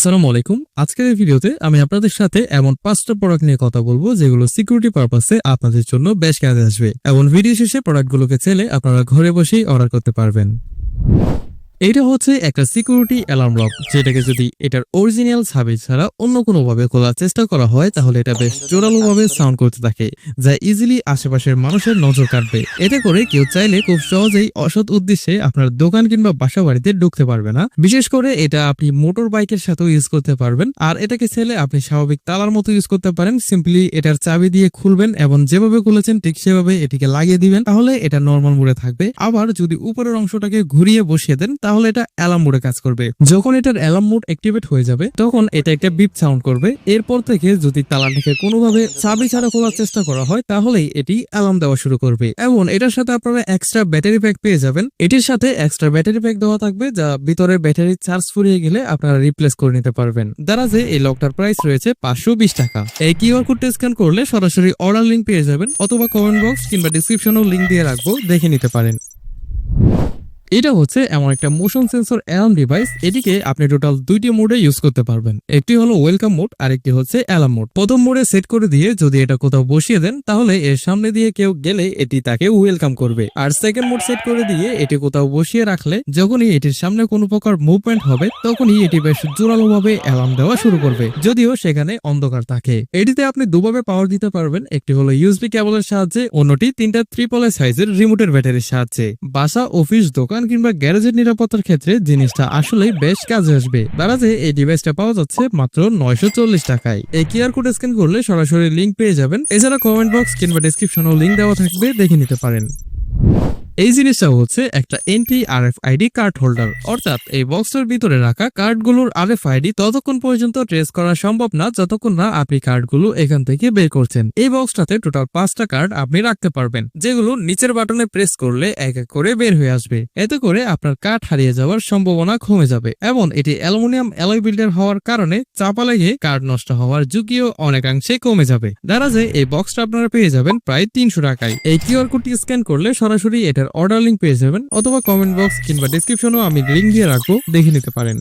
আসসালামু আলাইকুম। আজকের এই ভিডিওতে আমি আপনাদের সাথে এমন পাঁচটা প্রোডাক্ট নিয়ে কথা বলব, যেগুলো সিকিউরিটি পারপাসে আপনাদের জন্য বেশ কাজে আসবে। এবং ভিডিও শেষে প্রোডাক্টগুলোকে ছেলে আপনারা ঘরে বসেই অর্ডার করতে পারবেন। এটা হচ্ছে একটা সিকিউরিটি অ্যালার্ম লক যেটাকে যদি এটার অরিজিনাল সাবি ছাড়া অন্য কোনো ভাবে খোলার চেষ্টা করা হয়, তাহলে এটা বেশ জোরালো ভাবে সাউন্ড করতে থাকে, যা ইজিলি আশেপাশের মানুষের নজর কাটবে। এতে করে কেউ চাইলে খুব সহজেই অসৎ উদ্দেশ্যে আপনার দোকান কিংবা বাসা বাড়িতে ঢুকতে পারবে না। বিশেষ করে এটা আপনি মোটর বাইকের সাথেও ইউজ করতে পারবেন, আর এটাকে চাইলে আপনি স্বাভাবিক তালার মতো ইউজ করতে পারেন সিম্পলি এটার চাবি দিয়ে খুলবেন এবং যেভাবে খুলেছেন ঠিক সেভাবে এটিকে লাগিয়ে দিবেন, তাহলে এটা নর্মাল মোডে থাকবে। আবার যদি উপরের অংশটাকে ঘুরিয়ে বসিয়ে দেন তাহলে এটা অ্যালার্ম মোডে কাজ করবে। যখন এটার অ্যালার্ম মোড অ্যাক্টিভেট হয়ে যাবে, তখন এটা একটা বিপ সাউন্ড করবে। এরপর থেকে যদি তালাটাকে কোনোভাবে চাবি ছাড়া খোলার চেষ্টা করা হয়, তাহলেই এটি অ্যালার্ম দেওয়া শুরু করবে। এবং এটার সাথে আপনারা এক্সট্রা ব্যাটারি প্যাক পেয়ে যাবেন। এটির সাথে এক্সট্রা ব্যাটারি প্যাক দেওয়া থাকবে, যা ভিতরে ব্যাটারি চার্জ ফুরিয়ে গেলে আপনারা রিপ্লেস করে নিতে পারবেন। দারাজে এই লকটার প্রাইস রয়েছে পাঁচশো বিশ টাকা। এই কিউআর কোডটা স্ক্যান করলে সরাসরি অর্ডার লিঙ্ক পেয়ে যাবেন, অথবা কমেন্ট বক্স কিংবা ডিসক্রিপশনেও লিঙ্ক দিয়ে রাখব, দেখে নিতে পারেন। এটা হচ্ছে এমন একটা মোশন সেন্সর অ্যালার্ম ডিভাইস এটিকে আপনি টোটাল দুইটি মোডে ইউজ করতে পারবেন। একটি হলো ওয়েলকাম মোড আর একটি হচ্ছে অ্যালার্ম মোড প্রথম মোডে সেট করে দিয়ে যদি এটা কোথাও বসিয়ে দেন, তাহলে এর সামনে দিয়ে কেউ গেলে এটি তাকে ওয়েলকাম করবে। আর সেকেন্ড মোড সেট করে দিয়ে এটি কোথাও বসিয়ে রাখলে, যখনই এটির সামনে কোনো প্রকার মুভমেন্ট হবে, তখনই এটি বেশ জোরালো ভাবে অ্যালার্ম দেওয়া শুরু করবে। যদিও সেখানে অন্ধকার থাকে। এটিতে আপনি দুভাবে পাওয়ার দিতে পারবেন। একটি হলো ইউএসবি কেবলের সাহায্যে, অন্যটি তিনটা ত্রিপলের সাইজের রিমোটের ব্যাটারির সাহায্যে। বাসা অফিস দোকান কিংবা গ্যারেজের নিরাপত্তার ক্ষেত্রে জিনিসটা আসলেই বেশ কাজে আসবে। দাঁড়াতে এই ডিভাইসটা পাওয়া যাচ্ছে মাত্র নয়শো চল্লিশ টাকায়। এই কিউআর কোড স্ক্যান করলে সরাসরি লিঙ্ক পেয়ে যাবেন। এছাড়া কমেন্ট বক্স কিংবা ডিসক্রিপশনেও লিঙ্ক দেওয়া থাকবে, দেখে নিতে পারেন। এই জিনিসটা হচ্ছে একটা NT R F ID card holder অর্থাৎ এই বক্সের ভিতরে রাখা কার্ডগুলোর আর এফ আইডি ততক্ষণ পর্যন্ত ট্রেস করা সম্ভব না, যতক্ষণ না আপনি কার্ডগুলো এখান থেকে বের করছেন। এই বক্সটাতে টোটাল পাঁচটা কার্ড আপনি রাখতে পারবেন, যেগুলো নিচের বাটনে প্রেস করলে এক এক করে বের হয়ে আসবে। এতে করে আপনার কার্ড হারিয়ে যাওয়ার সম্ভাবনা কমে যাবে এবং এটি অ্যালুমিনিয়াম অ্যালয় বিল্ডার হওয়ার কারণে চাপা লেগে কার্ড নষ্ট হওয়ার ঝুঁকিও অনেকাংশে কমে যাবে। দ্বারা যে এই বক্সটা আপনারা পেয়ে যাবেন প্রায় তিনশো টাকায়। এই কিউআর কোডটি স্ক্যান করলে সরাসরি এটার অর্ডার লিঙ্ক পেয়ে যাবেন, অথবা কমেন্ট বক্স কিংবা ডিসক্রিপশনেও আমি লিঙ্ক দিয়ে রাখব, দেখে নিতে পারেন।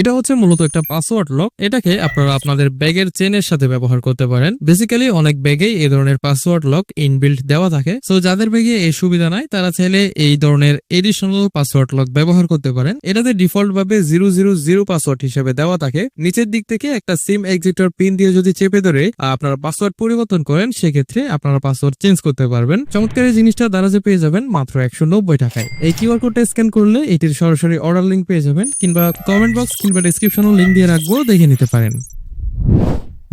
এটা হচ্ছে মূলত একটা পাসওয়ার্ড লক এটাকে আপনারা আপনাদের ব্যাগের চেনের সাথে ব্যবহার করতে পারেন। বেসিক্যালি অনেক ব্যাগেই এই ধরনের পাসওয়ার্ড লক ইনবিল্ট দেওয়া থাকে। সো যাদের ব্যাগে এই সুবিধা নাই, তারা চাইলে এই ধরনের এডিশনাল পাসওয়ার্ড লক ব্যবহার করতে পারেন। এটাতে ডিফল্ট ভাবে জিরো জিরো জিরো পাসওয়ার্ড হিসেবে দেওয়া থাকে। নিচের দিক থেকে একটা সিম এক্সিটর পিন দিয়ে যদি চেপে ধরে আপনারা পাসওয়ার্ড পরিবর্তন করেন, সেক্ষেত্রে আপনারা পাসওয়ার্ড চেঞ্জ করতে পারবেন। চমৎকার এই জিনিসটা দারাজে পেয়ে যাবেন মাত্র একশো নব্বই টাকায়। এই কিউআর কোডটা স্ক্যান করলে এটির সরাসরি অর্ডার লিঙ্ক পেয়ে যাবেন। কিংবা কমেন্ট বক্স কিংবা ডিসক্রিপশনও লিঙ্ক দিয়ে রাখব, দেখে নিতে পারেন।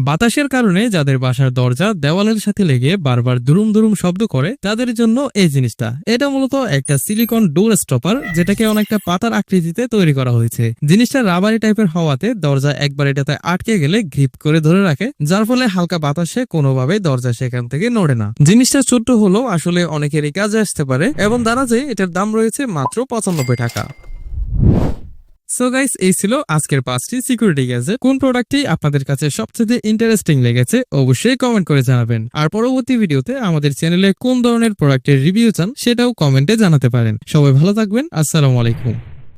বাতাসের কারণে যাদের বাসার দরজা দেওয়ালের সাথে লেগে বারবার দুরুম দুরুম শব্দ করে, তাদের জন্য এই জিনিসটা। এটা মূলত একটা সিলিকন ডোর স্টপার যেটাকে অনেকটা পাতার আকৃতিতে তৈরি করা হয়েছে। জিনিসটা রাবারি টাইপের হওয়াতে দরজা একবার এটাতে আটকে গেলে গ্রিপ করে ধরে রাখে, যার ফলে হালকা বাতাসে কোনোভাবে দরজা সেখান থেকে নড়ে না। জিনিসটা ছোট্ট হলেও আসলে অনেকেরই কাজে আসতে পারে, এবং দ্বারা যে এটার দাম রয়েছে মাত্র পঁচানব্বই টাকা। সো গাইস এই ছিল আজকের পাঁচটি সিকিউরিটি গ্যাজেট কোন প্রোডাক্টটি আপনাদের কাছে সবচেয়ে ইন্টারেস্টিং লেগেছে, অবশ্যই কমেন্ট করে জানাবেন। আর পরবর্তী ভিডিওতে আমাদের চ্যানেলে কোন ধরনের প্রোডাক্টের রিভিউ চান, সেটাও কমেন্টে জানাতে পারেন। সবাই ভালো থাকবেন, আসসালামু আলাইকুম।